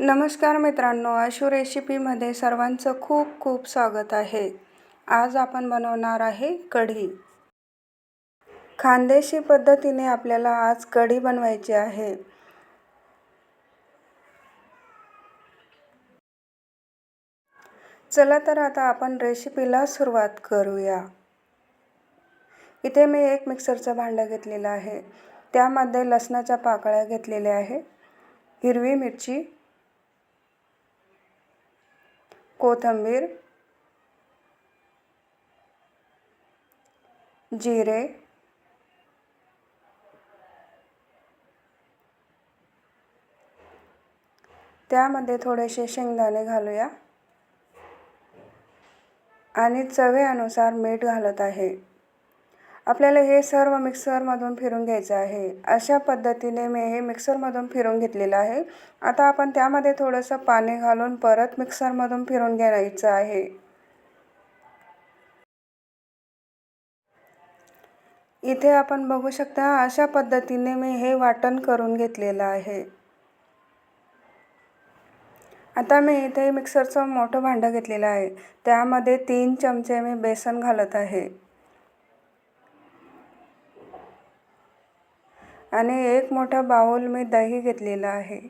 नमस्कार मित्रांनो आशू रेसिपीमध्ये सर्वांचं खूप खूप स्वागत आहे. आज आपण बनवणार आहे कढी. खानदेशी पद्धतीने आपल्याला आज कढी बनवायची आहे. चला तर आता आपण रेसिपीला सुरुवात करूया. इथे मी एक मिक्सरचं भांडं घेतलेलं आहे. त्यामध्ये लसणाच्या पाकळ्या घेतलेल्या आहे. हिरवी मिरची कोथिंबीर जिरे त्यामध्ये थोडेसे शेंगदाणे घालूया. आणि चवेनुसार मीठ घालत आहे. आपल्याला हे सर्व मिक्सरमधून फिरून घ्यायचं आहे. अशा पद्धतीने मी हे मिक्सरमधून फिरून घेतलेलं आहे. आता आपण त्यामध्ये थोडंसं पाणी घालून परत मिक्सरमधून फिरून घ्यायचं आहे. इथे आपण बघू शकता अशा पद्धतीने मी हे वाटण करून घेतलेलं आहे. आता मी इथे मिक्सरचं मोठं भांडं घेतलेलं आहे. त्यामध्ये तीन चमचे मी बेसन घालत आहे. आणि एक मोठा बाऊल मी दही घेतलेला आहे.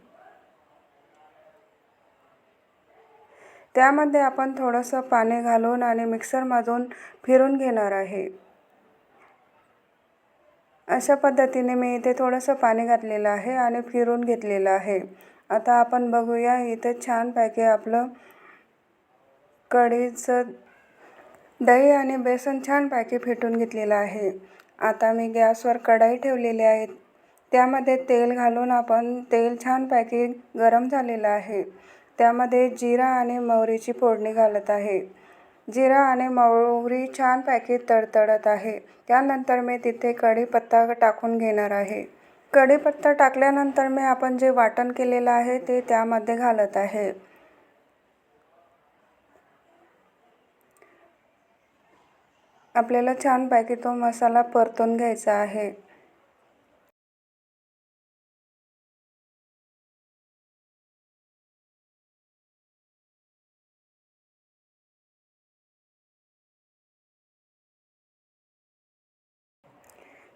त्यामध्ये आपण थोडंसं पाणी घालून आणि मिक्सरमधून फिरून घेणार आहे. अशा पद्धतीने मी इथे थोडंसं पाणी घातलेलं आहे आणि फिरून घेतलेलं आहे. आता आपण बघूया इथे छानपैकी आपलं कढीचं दही आणि बेसन छानपैकी फेटून घेतलेलं आहे. आता मी गॅसवर कढाई ठेवलेली आहे. त्यामध्ये तेल घालून आपण तेल छानपैकी गरम झालेलं आहे. त्यामध्ये जिरा आणि मोहरीची फोडणी घालत आहे. जिरा आणि मोहरी छानपैकी तडतडत आहे. त्यानंतर मी तिथे कढीपत्ता टाकून घेणार आहे. कढीपत्ता टाकल्यानंतर मी आपण जे वाटण केलेलं आहे ते त्यामध्ये घालत आहे. आपल्याला छानपैकी तो मसाला परतून घ्यायचा आहे.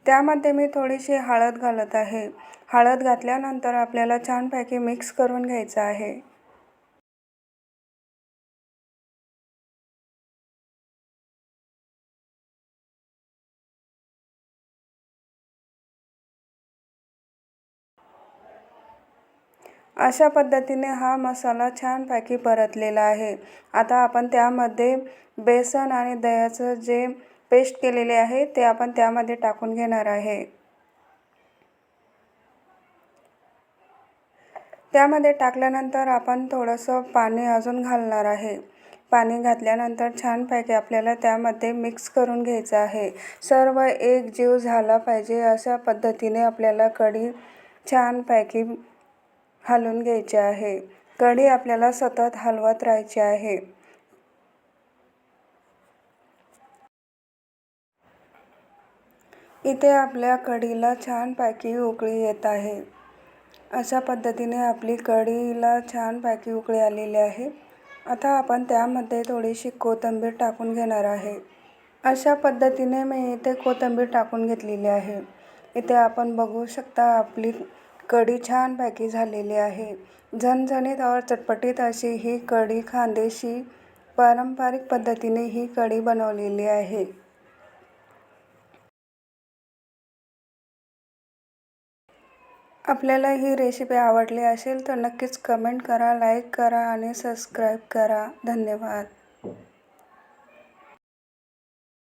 त्यामध्ये मी थोडीशी हळद घालत आहे. हळद घातल्यानंतर आपल्याला छानपैकी मिक्स करून घ्यायचं आहे. अशा पद्धतीने हा मसाला छानपैकी परतलेला आहे. आता आपण त्यामध्ये बेसन आणि दह्याचं जे पेस्ट केलेले आहे ते आपण त्यामध्ये टाकून घेणार आहे. त्यामध्ये टाकल्यानंतर आपण थोडंसं पाणी अजून घालणार आहे. पाणी घातल्यानंतर छानपैकी आपल्याला त्यामध्ये मिक्स करून घ्यायचं आहे. सर्व एक जीव झाला पाहिजे अशा पद्धतीने आपल्याला कढी छानपैकी हलवून घ्यायची आहे. कढी आपल्याला सतत हलवत राहायची आहे. इथे आपल्या कढीला छानपैकी उकळी येत आहे. अशा पद्धतीने आपली कढीला छानपैकी उकळी आलेली आहे. आता आपण त्यामध्ये थोडीशी कोथिंबीर टाकून घेणार आहे. अशा पद्धतीने मी इथे कोथिंबीर टाकून घेतलेली आहे. इथे आपण बघू शकता आपली कढी छानपैकी झालेली आहे. झणझणीत और चटपटीत अशी ही कढी खानदेशी पारंपरिक पद्धतीने ही कढी बनवलेली आहे. आपल्याला ही रेसिपी आवडली असेल तर नक्कीच कमेंट करा लाईक करा आणि सबस्क्राईब करा. धन्यवाद.